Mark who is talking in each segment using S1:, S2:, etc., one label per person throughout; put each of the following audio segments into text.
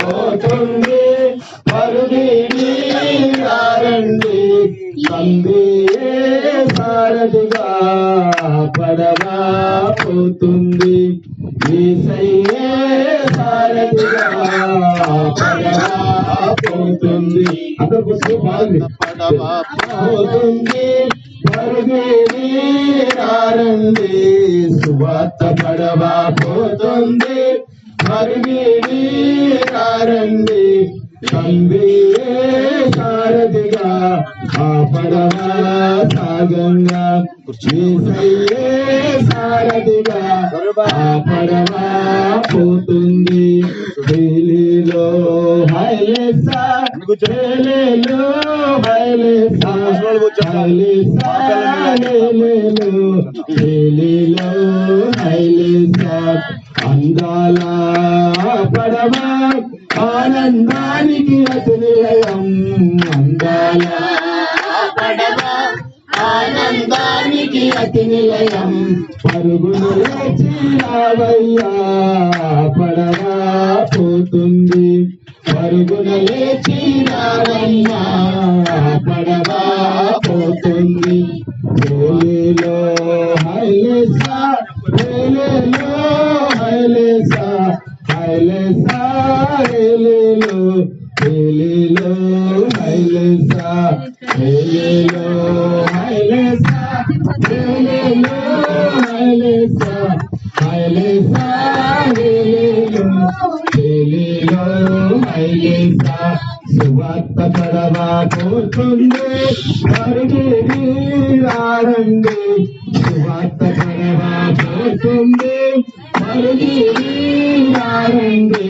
S1: పోతుంది పరుగీడి రండి తంబి సారథిగా పడగా పోతుంది. సారథిగా పడగా పోతుంది. అందరూ కూర్చో బాగుంది. పోతుంది. పరుగేరి రండి సువార్త పడవా పోతుంది. పరుగేరి రండి తండ్రి సారథిగా ఆ పడవా సాగంగా? యేసయ్యే సారథిగా ఆ పడవా పోతుంది? హైలీలో హైలేసా హైలేలో హైలేసా హైలేసా హైలేలో హైలేసా. అందాల ఆనందానికి అతి నిలయం అందాల పడవ ఆనందానికి అతి నిలయం పరుగులు లేచి రావయ్యా పోతుంది. పరుగులు లేచి రావయ్యా పోతుంది. హైలేలో సువార్త పడవా పోతుంది పరుగేరి రారండి సువార్త పడవా పోతుంది పరుగేరి రారండి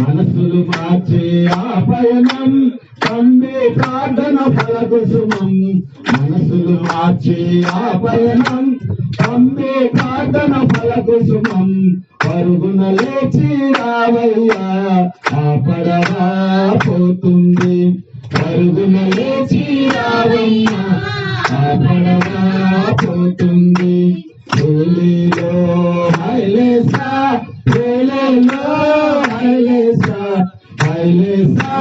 S1: మనసులు మార్చే ఆ పయనం తండ్రి ప్రార్థన ఫలకుసుమం. మనసులు మార్చే ఆ పయనం తండ్రి ప్రార్థన ఫలకుసుమం. పరుగున లేచి రావయ్యా ఆ పడవా పోతుంది. పరుగున లేచి రావయ్యా. హైలేసా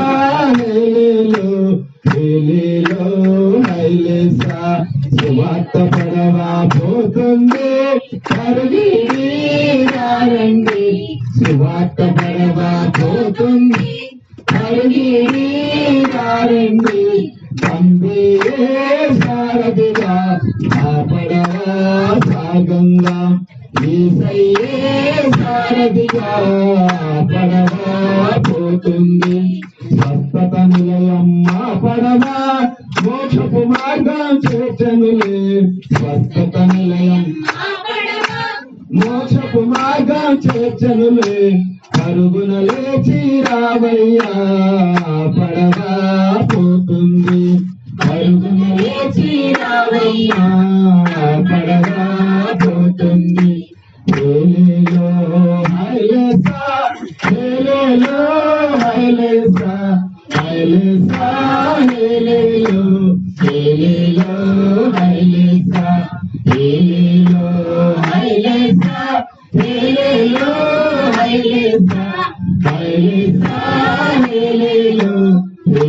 S1: హేలీలో హేలీలో హైలేసా సువార్త పడవా పోతుంది పరుగి రండి సువార్త పడవా పోతుంది పరుగి రండి తండ్రి సారథిగా ఆ పడవా సాగంగా. ఈసయ్యే సారథిగా పడవా పోతుంది. స్వస్థత నిలయమ్మ పడవా మోక్షపు మార్గం చేర్చనులే. స్వస్థత నిలయం మోక్షపు మార్గం చేర్చనులే. పరుగున లేచి రావయ్యా పడవా పోతుంది. పరుగున లేచి రావయ్యా పడవా పోతుంది.